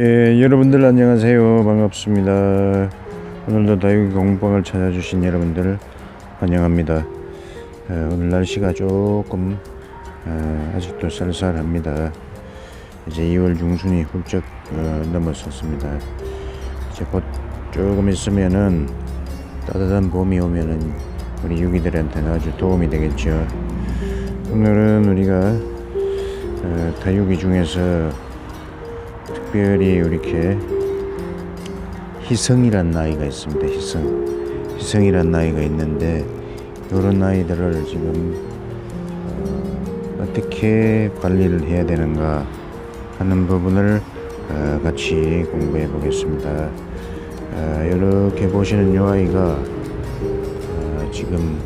예, 여러분들 안녕하세요. 반갑습니다. 오늘도 다육이 공방을 찾아주신 여러분들 환영합니다. 어, 오늘 날씨가 조금 어, 아직도 쌀쌀합니다. 이제 2월 중순이 훌쩍 어, 넘었었습니다. 이제 곧 조금 있으면은 따뜻한 봄이 오면은 우리 유기들한테는 아주 도움이 되겠죠. 오늘은 우리가 어, 다육이 중에서 특별히 이렇게 희성이란 나이가 있습니다. 희성, 희성이란 나이가 있는데 이런 아이들을 지금 어, 어떻게 관리를 해야 되는가 하는 부분을 어, 같이 공부해 보겠습니다. 어, 이렇게 보시는 이 아이가 어, 지금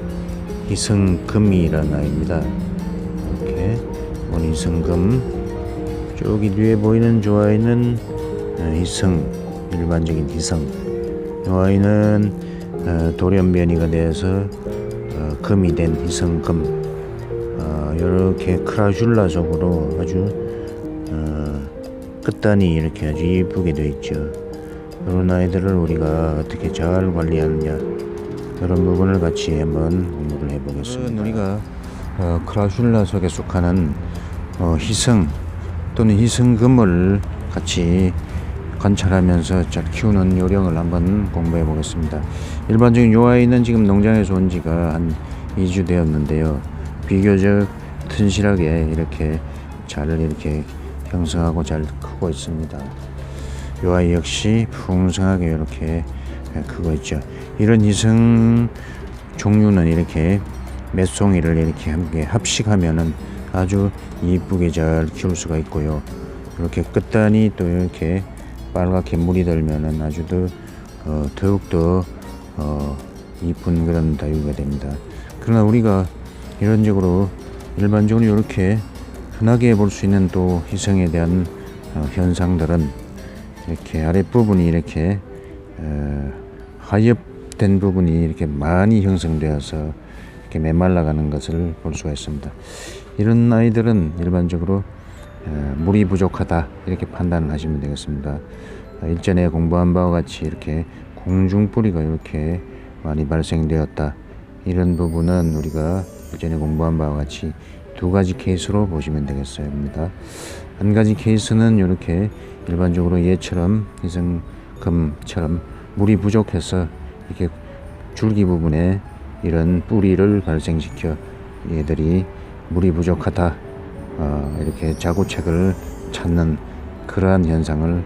희성금이라는 아이입니다. 이렇게 원희성금 저기 뒤에 보이는 저 아이는 어, 희성 일반적인 희성 이 아이는 어, 돌연변이가 돼서 어, 금이 된 희성금. 어, 이렇게 크라줄라 속으로 아주 어, 끝단이 이렇게 아주 이쁘게 되어 있죠. 이런 아이들을 우리가 어떻게 잘 관리하느냐. 이런 부분을 같이 한번 공부를 해보겠습니다. 우리가 어, 크라줄라 속에 속하는 어, 희성 또는 희성금을 같이 관찰하면서 잘 키우는 요령을 한번 공부해 보겠습니다. 일반적인 요 아이는 지금 농장에서 온 지가 한 2주 되었는데요. 비교적 튼실하게 이렇게 잘 이렇게 형성하고 잘 크고 있습니다. 요 아이 역시 풍성하게 이렇게 크고 있죠. 이런 희성 종류는 이렇게 몇 송이를 이렇게 함께 합식하면은 아주 이쁘게 잘 키울 수가 있고요. 이렇게 끝단이 또 이렇게 빨갛게 물이 들면은 아주 더 어, 더욱더 어, 이쁜 그런 다육이가 됩니다. 그러나 우리가 이런적으로 일반적으로 이렇게 흔하게 볼 수 있는 또 희성에 대한 어, 현상들은 이렇게 아랫부분이 이렇게 어, 하엽된 부분이 이렇게 많이 형성되어서 이렇게 메말라가는 것을 볼 수가 있습니다. 이런 아이들은 일반적으로 어, 물이 부족하다 이렇게 판단을 하시면 되겠습니다. 어, 일전에 공부한 바와 같이 이렇게 공중뿌리가 이렇게 많이 발생되었다 이런 부분은 우리가 일전에 공부한 바와 같이 두 가지 케이스로 보시면 되겠습니다. 한 가지 케이스는 이렇게 일반적으로 얘처럼 희성금처럼 물이 부족해서 이렇게 줄기 부분에 이런 뿌리를 발생시켜 얘들이 물이 부족하다 어, 이렇게 자구책을 찾는 그러한 현상을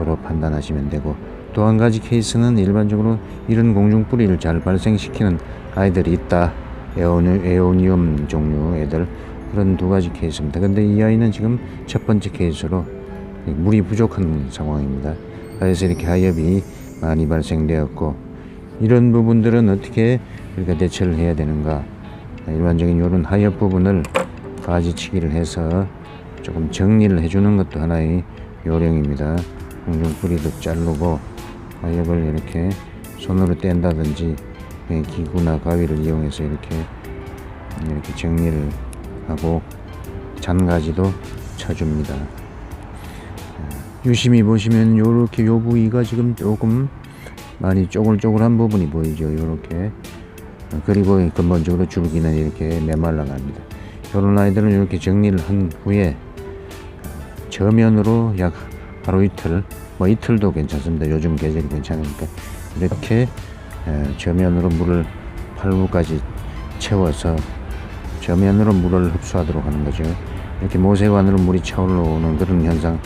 으로 판단하시면 되고 또 한 가지 케이스는 일반적으로 이런 공중 뿌리를 잘 발생시키는 아이들이 있다. 에오니, 에오니움 종류 애들 그런 두 가지 케이스입니다. 근데 이 아이는 지금 첫 번째 케이스로 물이 부족한 상황입니다. 그래서 이렇게 하엽이 많이 발생되었고 이런 부분들은 어떻게 우리가 대처를 해야 되는가 일반적인 이런 하엽 부분을 가지치기를 해서 조금 정리를 해주는 것도 하나의 요령입니다. 공중 뿌리도 자르고 하엽을 이렇게 손으로 뗀다든지 예, 기구나 가위를 이용해서 이렇게 이렇게 정리를 하고 잔가지도 쳐줍니다. 유심히 보시면 이렇게 요 부위가 지금 조금 많이 쪼글쪼글한 부분이 보이죠. 이렇게 그리고 근본적으로 줄기는 이렇게 메말라 갑니다. 이런 아이들은 이렇게 정리를 한 후에 저면으로 약 하루 이틀, 뭐 이틀도 괜찮습니다. 요즘 계절이 괜찮으니까 이렇게 저면으로 물을 팔부까지 채워서 저면으로 물을 흡수하도록 하는 거죠. 이렇게 모세관으로 물이 차올라오는 그런 현상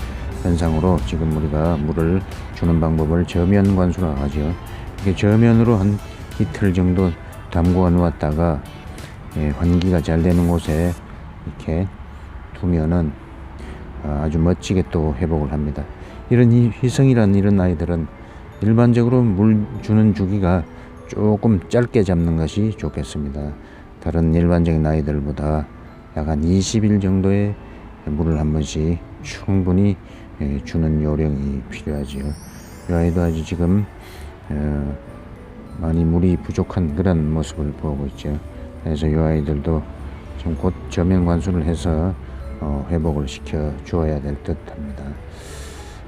현상으로 지금 우리가 물을 주는 방법을 저면 관수라고 하죠. 이렇게 저면으로 한 이틀 정도 담궈 놓았다가 예, 환기가 잘 되는 곳에 이렇게 두면은 아, 아주 멋지게 또 회복을 합니다. 이런 희성이라는 이런 아이들은 일반적으로 물 주는 주기가 조금 짧게 잡는 것이 좋겠습니다. 다른 일반적인 아이들보다 약 한 20일 정도의 물을 한 번씩 충분히 예, 주는 요령이 필요하지요. 이 아이도 아주 지금 어, 많이 물이 부족한 그런 모습을 보고 있죠. 그래서 이 아이들도 지금 곧 저면 관수를 해서 어, 회복을 시켜 주어야 될 듯합니다.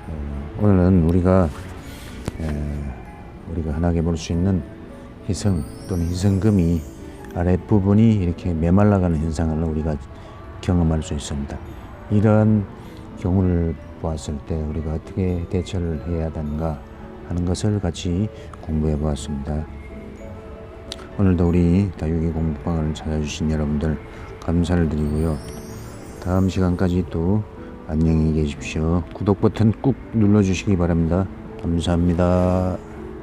어, 오늘은 우리가 에, 우리가 흔하게 볼 수 있는 희성 또는 희성금이 아랫부분이 이렇게 메말라가는 현상을 우리가 경험할 수 있습니다. 이런 경우를 보았을 때 우리가 어떻게 대처를 해야 하는가 하는 것을 같이 공부해 보았습니다. 오늘도 우리 다육이 공부방을 찾아주신 여러분들 감사를 드리고요. 다음 시간까지 또 안녕히 계십시오. 구독 버튼 꾹 눌러주시기 바랍니다. 감사합니다.